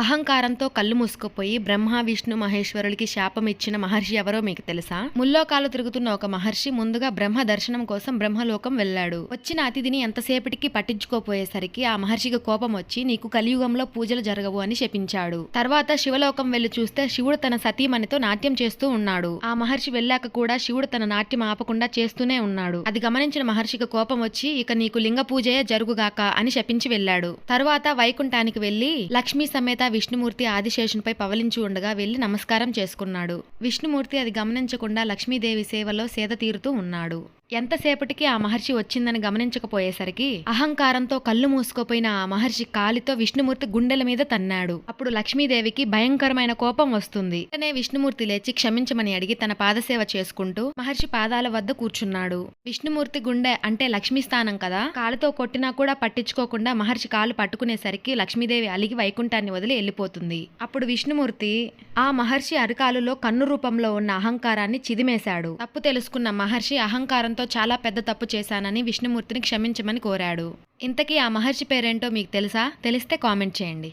అహంకారంతో కళ్ళు మూసుకుపోయి బ్రహ్మ విష్ణు మహేశ్వరులకి శాపం ఇచ్చిన మహర్షి ఎవరో మీకు తెలుసా? ముల్లోకాలు తిరుగుతున్న ఒక మహర్షి ముందుగా బ్రహ్మ దర్శనం కోసం బ్రహ్మలోకం వెళ్ళాడు. వచ్చిన అతిథిని ఎంతసేపటికి పట్టించుకోపోయేసరికి ఆ మహర్షికి కోపం వచ్చి నీకు కలియుగంలో పూజలు జరగవు అని శపించాడు. తర్వాత శివలోకం వెళ్ళి చూస్తే శివుడు తన సతీమణితో నాట్యం చేస్తూ ఉన్నాడు. ఆ మహర్షి వెళ్ళాక కూడా శివుడు తన నాట్యం ఆపకుండా చేస్తూనే ఉన్నాడు. అది గమనించిన మహర్షికి కోపం వచ్చి ఇక నీకు లింగ పూజయే జరుగుగాక అని శపించి వెళ్ళాడు. తర్వాత వైకుంఠానికి వెళ్ళి లక్ష్మీ సమేత విష్ణుమూర్తి ఆదిశేషునిపై పవలించి ఉండగా వెళ్ళి నమస్కారం చేసుకున్నాడు. విష్ణుమూర్తి అది గమనించకుండా లక్ష్మీదేవి సేవలో సేద తీరుతూ ఉన్నాడు. ఎంతసేపటికి ఆ మహర్షి వచ్చిందని గమనించకపోయేసరికి అహంకారంతో కళ్ళు మూసుకోపోయిన ఆ మహర్షి కాలితో విష్ణుమూర్తి గుండెల మీద తన్నాడు. అప్పుడు లక్ష్మీదేవికి భయంకరమైన కోపం వస్తుంది. వెంటనే విష్ణుమూర్తి లేచి క్షమించమని అడిగి తన పాదసేవ చేసుకుంటూ మహర్షి పాదాల వద్ద కూర్చున్నాడు. విష్ణుమూర్తి గుండె అంటే లక్ష్మీ స్థానం కదా? కాలుతో కొట్టినా కూడా పట్టించుకోకుండా మహర్షి కాలు పట్టుకునేసరికి లక్ష్మీదేవి అలిగి వైకుంఠాన్ని వదిలి వెళ్ళిపోతుంది. అప్పుడు విష్ణుమూర్తి ఆ మహర్షి అరికాలులో కన్ను రూపంలో ఉన్న అహంకారాన్ని చిదిమేశాడు. తప్పు తెలుసుకున్న మహర్షి అహంకారం అహంకారంతో చాలా పెద్ద తప్పు చేశానని విష్ణుమూర్తిని క్షమించమని కోరాడు. ఇంతకీ ఆ మహర్షి పేరేంటో మీకు తెలుసా? తెలిస్తే కామెంట్ చేయండి.